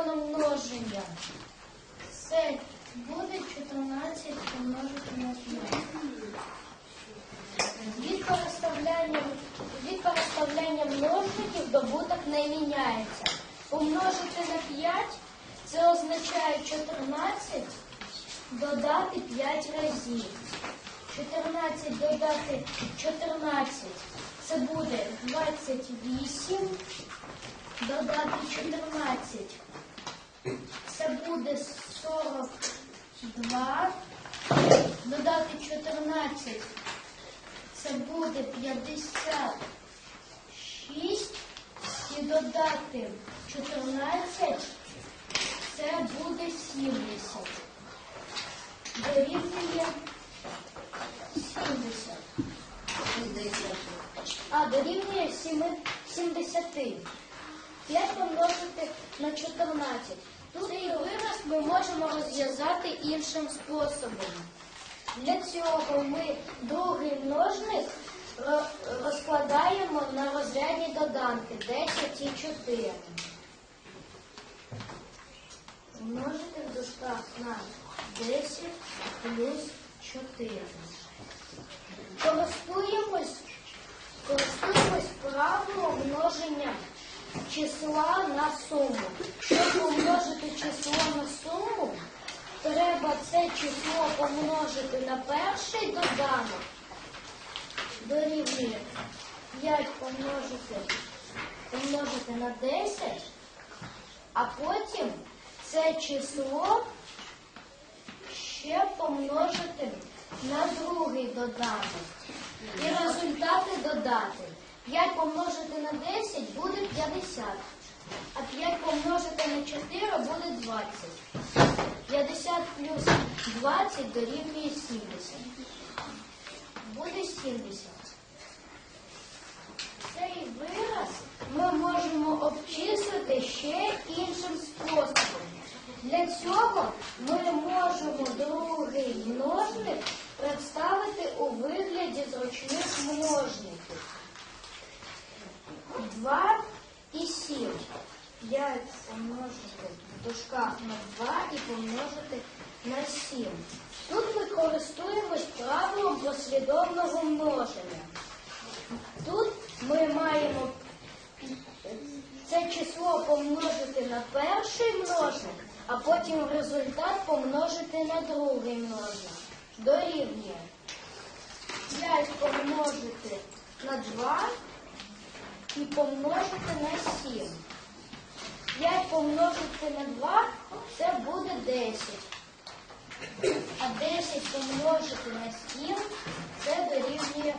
законом множення. Це буде 14 помножити на 5. Від переставляння, від переставляння множників добуток не міняється. Помножити на 5 це означає 14 додати 5 разів. 14 додати 14 це буде 28. Додати 14 це буде 42. Додати 14 це буде 56. І додати 14 це буде 70. Дорівнює 70. А, дорівнює 7 70. 5 помножити на 14. Тут цей вираз ми можемо розв'язати іншим способом. Для цього ми другий множник розкладаємо на розрядні доданки 10 і 4. Множити в дужках на 10 плюс 4. Користуємось, користуємось правилом множення числа на суму. Щоб помножити число на суму, треба це число помножити на перший доданок. Дорівнює 5 помножити, помножити на 10, а потім це число ще помножити на другий доданок. І результати додати. 5 помножити на 10 буде 50. А 5 помножити на 4 буде 20. 50 плюс 20 дорівнює 70. Буде 70. Цей вираз ми можемо обчислити ще іншим способом. Для цього ми можемо другий 2 і 7. 5 помножити в дужках на 2 і помножити на 7. Тут ми користуємось правилом послідовного множення. Тут ми маємо це число помножити на перший множник, а потім результат помножити на другий множник. Дорівнює 5 помножити на 2 і помножити на 7. 5 помножити на 2 це буде 10. А 10 помножити на 7 це дорівнює,